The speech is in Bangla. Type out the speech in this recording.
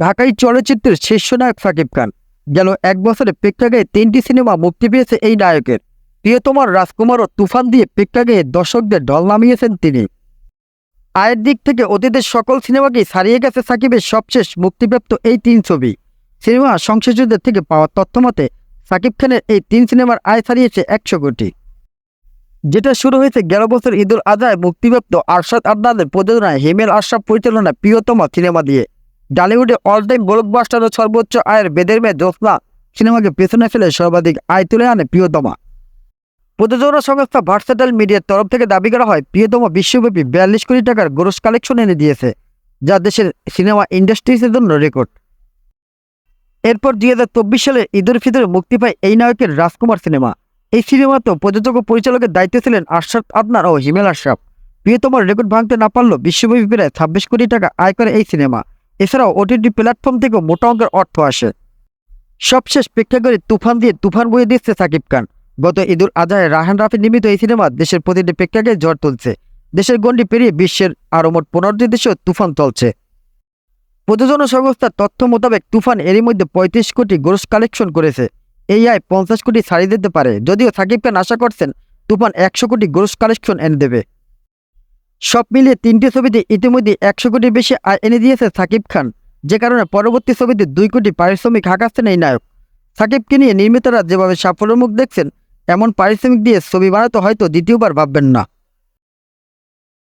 ঢাকাই চলচ্চিত্রের শীর্ষ নায়ক সাকিব খান। গেল এক বছরে প্রেক্ষাগৃহে তিনটি সিনেমা মুক্তি পেয়েছে এই নায়কের। প্রিয়তমার রাজকুমার ও তুফান দিয়ে প্রেক্ষাগৃহে দর্শকদের ঢল নামিয়েছেন তিনি। আয়ের দিক থেকে অতীতের সকল সিনেমাকেই ছাড়িয়ে গেছে সাকিবের সবশেষ মুক্তিপ্রাপ্ত এই তিন ছবি। সিনেমা সংশ্লিষ্টদের থেকে পাওয়া তথ্য মতে, সাকিব খানের এই তিন সিনেমার আয় ছাড়িয়েছে একশো কোটি। যেটা শুরু হয়েছে গেল বছর ঈদুল আজহায় মুক্তিপ্রাপ্ত আরশাদ আদনানের প্রযোজনায় হিমেল আশরাফ পরিচালনায় প্রিয়তমা সিনেমা দিয়ে। ডালিউডে অল টাইম ব্লকবাস্টার ও সর্বোচ্চ আয়ের বেদের মেয়ে জোসনা সিনেমাকে পেছনে ফেলে সর্বাধিক আয় তুলে আনে প্রিয়তমা। প্রযোজনা সংস্থা ভার্সেটাল মিডিয়ার তরফ থেকে দাবি করা হয়, প্রিয়তমা বিশ্বব্যাপী বিয়াল্লিশ কোটি টাকার গ্রোস কালেকশন এনে দিয়েছে, যা দেশের সিনেমা ইন্ডাস্ট্রিজের জন্য রেকর্ড এরপর দুই হাজার চব্বিশ সালে ঈদুল ফিতরে মুক্তি পায় এই নায়কের রাজকুমার সিনেমা এই সিনেমাতেও প্রযোজক ও পরিচালকের দায়িত্বে ছিলেন আশরাফ আদনার ও হিমেল আশরাফ। প্রিয়তমার রেকর্ড ভাঙতে না পারলেও বিশ্বব্যাপী প্রায় ছাব্বিশ কোটি টাকা আয় করে এই সিনেমা এছাড়াও ওটিটি প্ল্যাটফর্ম থেকেও মোটা অঙ্কের অর্থ আসে। সবশেষ প্রেক্ষাগৃহে তুফান দিয়ে তুফান বয়ে দিচ্ছে সাকিব খান। গত ঈদুল আজহায় রাহান রাফি নির্মিত এই সিনেমা দেশের প্রতিটি প্রেক্ষাগৃহে ঝড় তুলছে। দেশের গণ্ডি পেরিয়ে বিশ্বের আরও মোট পনেরোটি দেশেও তুফান চলছে। প্রযোজনা সংস্থার তথ্য মোতাবেক তুফান এরই মধ্যে পঁয়ত্রিশ কোটি গ্রোস কালেকশন করেছে। এই আয় পঞ্চাশ কোটি ছাড়িয়ে দিতে পারে। যদিও সাকিব খান আশা করছেন, তুফান একশো কোটি গ্রোস কালেকশন এনে দেবে। সব মিলিয়ে তিনটি ছবিতে ইতিমধ্যে একশো কোটির বেশি আয় এনে দিয়েছে সাকিব খান, যে কারণে পরবর্তী ছবিতে দুই কোটি পারিশ্রমিক হাঁকাচ্ছেন এই নায়ক। সাকিবকে নিয়ে নির্মিতরা যেভাবে সাফল্যমুখ দেখছেন, এমন পারিশ্রমিক দিয়ে ছবি বানাতে হয়তো দ্বিতীয়বার ভাববেন না।